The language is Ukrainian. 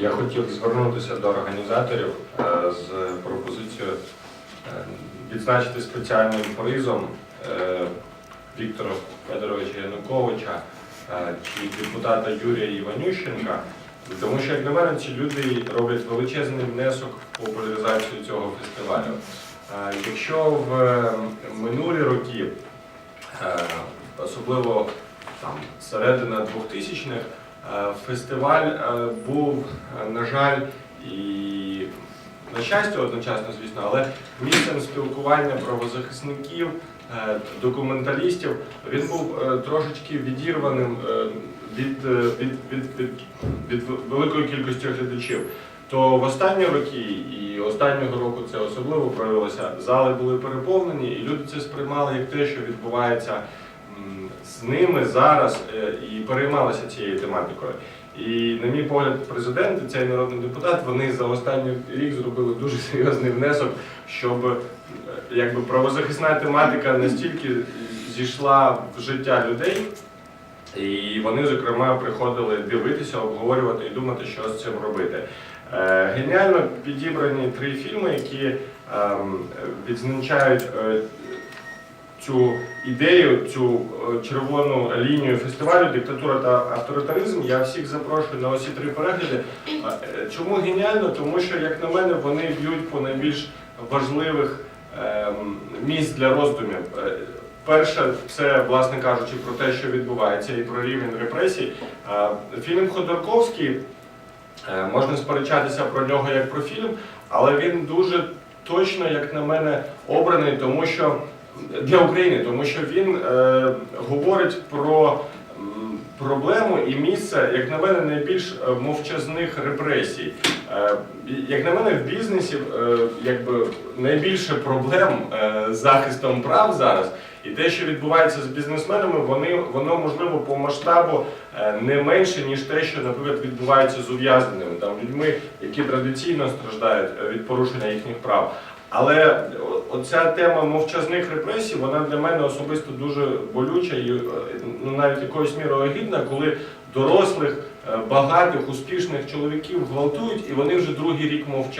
Я хотів звернутися до організаторів е, з пропозицією е, відзначити спеціальним призом е, Віктора Федоровича Януковича чи депутата Юрія Іванющенка, тому що, як на мене, ці люди роблять величезний внесок в популяризацію цього фестивалю. Якщо в минулі роки, особливо там середина 2000-х, Е, Фестиваль е, був, е, на жаль, і на щастя одночасно, звісно, але місцем спілкування правозахисників, е, документалістів, він був е, трошечки відірваним е, від, е, від, від, від, від великої кількості глядачів. То в останні роки і останнього року це особливо проявилося. Зали були переповнені, і люди це сприймали як те, що відбувається з ними зараз е, і переймалися цією тематикою. І, на мій погляд, президент і цей народний депутат вони за останній рік зробили дуже серйозний внесок, щоб е, якби правозахисна тематика настільки зійшла в життя людей. І вони, зокрема, приходили дивитися, обговорювати і думати, що з цим робити. Е, Геніально підібрані три фільми, які ем, відзначають цю ідею, цю е, червону лінію фестивалю Диктатура та авторитаризм. Я всіх запрошую на усі три перегляди. Е, Чому геніально? Тому що, як на мене, вони б'ють по найбільш важливих ем, місць для роздумів. Е, Перше, це, власне кажучи, про те, що відбувається, і про рівень репресій. Фільм Ходорковський, можна сперечатися про нього як про фільм, але він дуже точно, як на мене, обраний, тому що для України, тому що він е, говорить про проблему і місце, як на мене, найбільш е, мовчазних репресій. Е, як на мене, в бізнесі е, якби найбільше проблем е, з захистом прав зараз. І те, що відбувається з бізнесменами, вони воно можливо по масштабу е, не менше, ніж те, що, наприклад, відбувається з ув'язненими там людьми, які традиційно страждають е, від порушення їхніх прав. Але оця тема мовчазних репресій, вона для мене особисто дуже болюча і ну, навіть якоюсь мірою гідна, коли дорослих, е, багатих, успішних чоловіків гвалтують, і вони вже другий рік мовчать.